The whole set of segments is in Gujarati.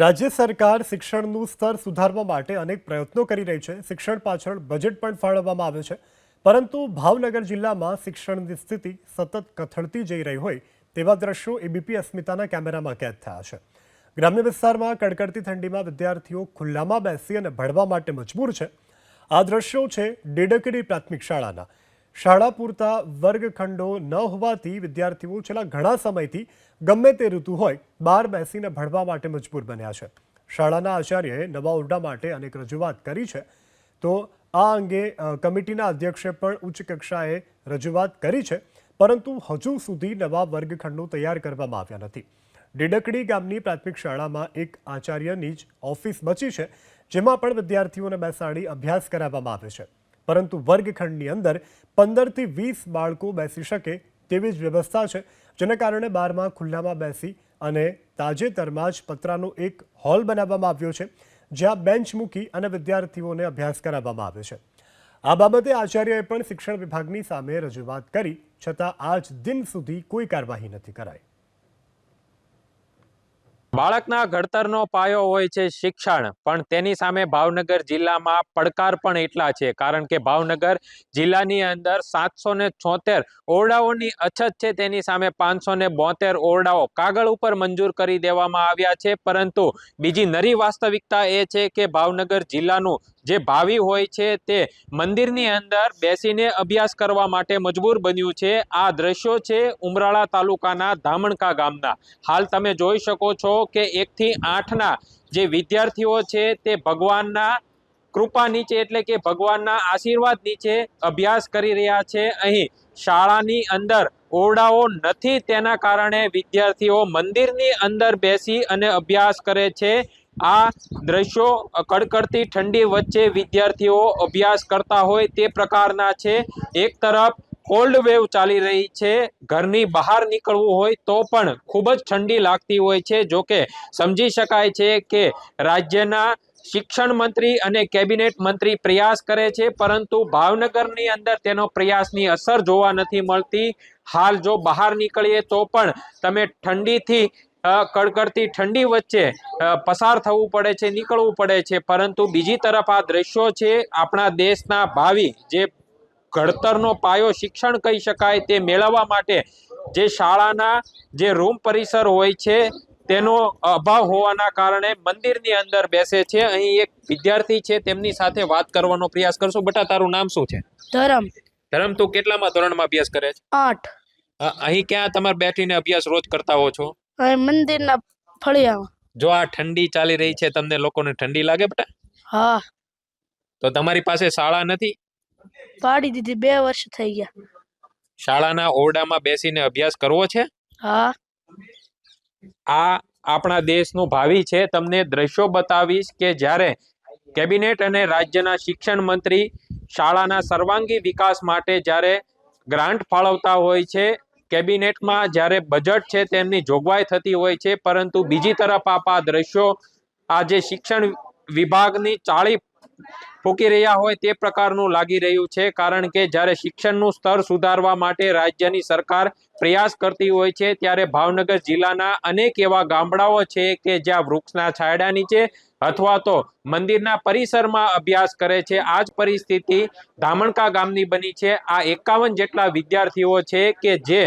રાજ્ય સરકાર શિક્ષણનું સ્તર સુધારવા માટે અનેક પ્રયત્નો કરી રહી છે. શિક્ષણ પાછળ બજેટ પણ ફાળવવામાં આવે છે. પરંતુ ભાવનગર જિલ્લામાં શિક્ષણની સ્થિતિ સતત કથળતી જઈ રહી હોય તેવા દ્રશ્યો એબીપી અસ્મિતાના કેમેરામાં કેદ થયા છે. ગ્રામ્ય વિસ્તારમાં કડકડતી ઠંડીમાં વિદ્યાર્થીઓ ખુલ્લામાં બેસી અને ભણવા માટે મજબૂર છે. આ દ્રશ્યો છે ડેડકડી પ્રાથમિક શાળાના. શાળા પૂરતા વર્ગખંડો ન હોવાથી વિદ્યાર્થીઓ છેલ્લા ઘણા સમયથી ગમે તે ઋતુ હોય, બહાર બેસીને ભણવા માટે મજબૂર બન્યા છે. શાળાના આચાર્યએ નવા ઓરડા માટે અનેક રજૂઆત કરી છે. તો આ અંગે કમિટીના અધ્યક્ષે પણ ઉચ્ચ કક્ષાએ રજૂઆત કરી છે. પરંતુ હજુ સુધી નવા વર્ગખંડો તૈયાર કરવામાં આવ્યા નથી. ડેડકડી ગામની પ્રાથમિક શાળામાં એક આચાર્યની જ ઓફિસ બચી છે, જેમાં પણ વિદ્યાર્થીઓને બેસાડી અભ્યાસ કરાવવામાં આવે છે. પરંતુ વર્ગખંડની અંદર પંદરથી વીસ બાળકો બેસી શકે તેવી જ વ્યવસ્થા છે. જેને કારણે બારમાં ખુલ્લામાં બેસી અને તાજેતરમાં જ પતરાનો એક હોલ બનાવવામાં આવ્યો છે, જ્યાં બેન્ચ મૂકી અને વિદ્યાર્થીઓને અભ્યાસ કરાવવામાં આવે છે. આ બાબતે આચાર્યએ પણ શિક્ષણ વિભાગની સામે રજૂઆત કરી, છતાં આજ દિન સુધી કોઈ કાર્યવાહી નથી કરાઈ. બાળકના ઘડતરનો પાયો હોય છે શિક્ષણ, પણ તેની સામે ભાવનગર જિલ્લામાં પડકાર પણ એટલા છે, કારણ કે ભાવનગર જિલ્લાની અંદર સાતસો ને છોતેર ઓરડાઓની અછત છે, તેની સામે પાંચસો ને બોતેર ઓરડાઓ કાગળ ઉપર મંજૂર કરી દેવામાં આવ્યા છે, પરંતુ બીજી નરી વાસ્તવિકતા એ છે કે ભાવનગર જિલ્લાનું જે ભાવિ હોય છે તે મંદિરની અંદર બેસીને અભ્યાસ કરવા માટે મજબૂર બન્યું છે. આ દ્રશ્યો છે ઉમરાળા તાલુકાના ધામણકા ગામના. હાલ તમે જોઈ શકો છો કે એકથી આઠના જે વિદ્યાર્થીઓ છે તે ભગવાનના કૃપા નીચે એટલે કે ભગવાનના આશીર્વાદ નીચે અભ્યાસ કરી રહ્યા છે. અહીં શાળાની અંદર ઓરડાઓ નથી, તેના કારણે વિદ્યાર્થીઓ મંદિરની અંદર બેસી અને અભ્યાસ કરે છે. આ દ્રશ્યો કડકડતી ઠંડી વચ્ચે વિદ્યાર્થીઓ અભ્યાસ કરતા હોય તે પ્રકારના છે. એક તરફ કોલ્ડ વેવ ચાલી રહી છે, ઘરની બહાર નીકળવું હોય તો પણ ખૂબ જ ઠંડી લાગતી હોય છે. જોકે સમજી શકાય છે કે રાજ્યના શિક્ષણ મંત્રી અને કેબિનેટ મંત્રી પ્રયાસ કરે છે, પરંતુ ભાવનગરની અંદર તેનો પ્રયાસની અસર જોવા નથી મળતી. હાલ જો બહાર નીકળીએ તો પણ તમે ઠંડીથી કડકડતી ઠંડી વચ્ચે પસાર થવું પડે છે નીકળવું પડે છે પરંતુ બીજી તરફ આ દ્રશ્યો છે આપણા દેશના ભાવિ જે ઘડતરનો પાયો શિક્ષણ કહી શકાય તે મેળવવા માટે જે શાળાના જે રૂમ પરિસર હોય છે તેનો અભાવ હોવાના કારણે મંદિરની અંદર બેસે છે. અહીં એક વિદ્યાર્થી છે તેમની સાથે વાત કરવાનો પ્રયાસ કરશો. બટા તારું નામ શું છે? ધરમ. ધરમ તું કેટલામાં ધોરણમાં અભ્યાસ કરે છે? આઠ. અહીં ક્યાં તમારે બેઠીને અભ્યાસ રોજ કરતા હો છો? હવે મંદિરના ફળિયામાં જો આ ઠંડી ચાલી રહી છે તમને લોકોને ઠંડી લાગે બેટા? હા. તો તમારી પાસે શાળા નથી? પાડી દીધી બે વર્ષ થઈ ગયા. શાળાના ઓરડામાં બેસીને અભ્યાસ કરવો છે? હા. આ આપણા દેશનું ભાવિ છે. તમને દ્રશ્યો બતાવીશ કે જ્યારે કેબિનેટ અને રાજ્યના શિક્ષણ મંત્રી શાળાના સર્વાંગી વિકાસ માટે જ્યારે ગ્રાન્ટ ફાળવતા હોય છે કેબિનેટમાં જ્યારે બજેટ છે તેમની જોગવાઈ થતી હોય છે, પરંતુ બીજી તરફ આપ આ દ્રશ્યો આજે શિક્ષણ વિભાગની ચાળી ફૂંકી રહ્યા હોય તે પ્રકારનું લાગી રહ્યું છે કારણ કે જ્યારે શિક્ષણનું સ્તર સુધારવા માટે રાજ્યની સરકાર પ્રયાસ કરતી હોય છે ત્યારે ભાવનગર જિલ્લાના અનેક એવા ગામડાઓ છે કે જ્યાં વૃક્ષના છાયડા નીચે અથવા તો મંદિરના પરિસરમાં અભ્યાસ કરે છે. આ જ પરિસ્થિતિ ધામણકા ગામની બની છે. આ એકાવન જેટલા વિદ્યાર્થીઓ છે કે જે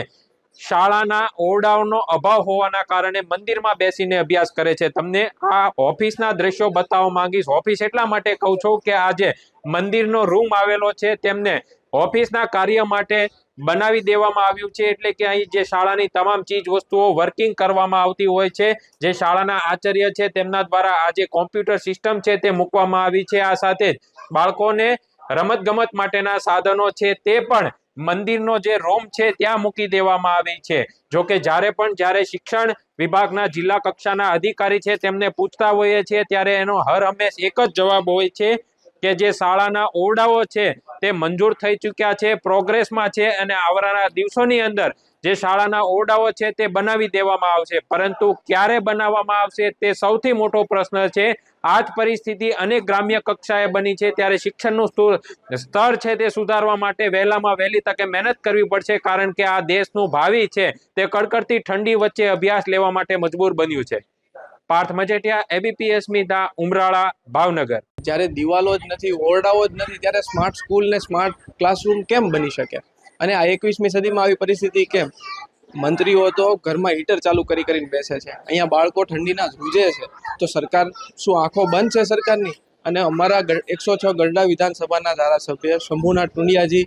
શાળાના ઓરડાઓનો અભાવ હોવાના કારણે મંદિરમાં બેસીને અભ્યાસ કરે છે. તમને આ ઓફિસના દ્રશ્યો બતાવવા માંગીશ. ઓફિસ એટલા માટે કહું છું કે આ જે મંદિરનો રૂમ આવેલો છે. તેમને ઓફિસના કાર્ય માટે બનાવી દેવામાં આવ્યું છે. એટલે કે અહીં જે શાળાની તમામ ચીજ વસ્તુઓ વર્કિંગ કરવામાં આવતી હોય છે. જે શાળાના આચાર્ય છે, તેમના દ્વારા આ જે કોમ્પ્યુટર સિસ્ટમ છે તે મૂકવામાં આવી છે. આ સાથે જ બાળકોને રમત ગમત માટેના સાધનો છે તે પણ મંદિરનો જે રોમ છે ત્યાં મૂકી દેવામાં આવી છે. જો કે જ્યારે પણ જ્યારે શિક્ષણ વિભાગના જિલ્લા કક્ષાના અધિકારી છે તેમને પૂછતા હોઈએ છીએ ત્યારે એનો હર હંમેશ એક જ જવાબ હોય છે. કે જે શાળાના ઓરડાઓ છે તે મંજૂર થઈ ચૂક્યા છે પ્રોગ્રેસમાં છે અને આવનારા દિવસોની અંદર જે શાળાના ઓરડાઓ છે તે બનાવી દેવામાં આવશે. પરંતુ ક્યારે બનાવવામાં આવશે તે સૌથી મોટો પ્રશ્ન છે. આ જ પરિસ્થિતિ અનેક ગ્રામ્ય કક્ષાએ બની છે. ત્યારે શિક્ષણનું સ્તુ- સ્તર છે તે સુધારવા માટે વહેલામાં વહેલી તકે મહેનત કરવી પડશે, કારણ કે આ દેશનું ભાવિ છે તે કડકડતી ઠંડી વચ્ચે અભ્યાસ લેવા માટે મજબૂર બન્યું છે. પાર્થ મજેટિયા એબીપીએસ સ્મિતા ઉમરાળા, ભાવનગર. જ્યારે દિવાલો જ નથી, ઓરડાઓ જ નથી, ત્યારે સ્માર્ટ સ્કૂલ ને સ્માર્ટ ક્લાસરૂમ કેમ બની શકે? અને આ એકવીસમી સદીમાં આવી પરિસ્થિતિ કેમ? મંત્રીઓ તો ઘરમાં હીટર ચાલુ કરી કરીને બેસે છે. અહીંયા બાળકો ઠંડીના ધ્રુજે છે. તો સરકાર, શું આંખો બંધ છે સરકારની? અને અમારા એકસો છ ગરડા વિધાનસભાના ધારાસભ્ય શંભુનાથ ટુંડિયાજી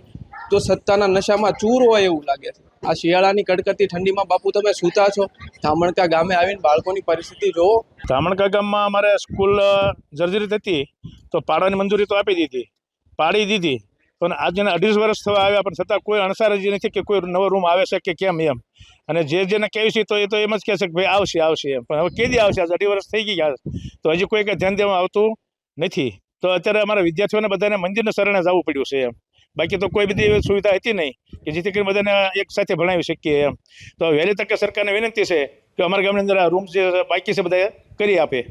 તો સત્તાના નશામાં ચૂર હોય એવું લાગે છે. આ શિયાળાની કડકડતી ઠંડીમાં બાપુ તમે સૂતા છો? ધામણકા ગામે આવીને બાળકોની પરિસ્થિતિ જોવો. ધામણકા ગામમાં અમારે સ્કૂલ જર્જરિત હતી, તો પાડવાની મંજૂરી તો આપી દીધી. પાડી દીધી. પણ આજને અઢીસ વર્ષ થવા આવ્યા, પણ છતાં કોઈ અણસાર જ નથી કે કોઈ નવો રૂમ આવે છે કે કેમ એમ. અને જે જેને કહેવી છે તો એ તો એમ જ કહે છે કે ભાઈ આવશે આવશે એમ. પણ હવે કેદી આવશે? આજે અઢી વર્ષ થઈ ગયા. તો હજી કોઈ કંઈ ધ્યાન દેવામાં આવતું નથી. તો અત્યારે અમારા વિદ્યાર્થીઓને બધાને મંદિરના શરણે જવું પડ્યું છે એમ. બાકી તો કોઈ બધી સુવિધા હતી નહીં કે જેથી કરીને બધાને એક સાથે ભણાવી શકીએ એમ. તો વહેલી તકે સરકારને વિનંતી છે કે અમારા ગામની અંદર આ રૂમ જે બાકી છે બધા કરી આપે.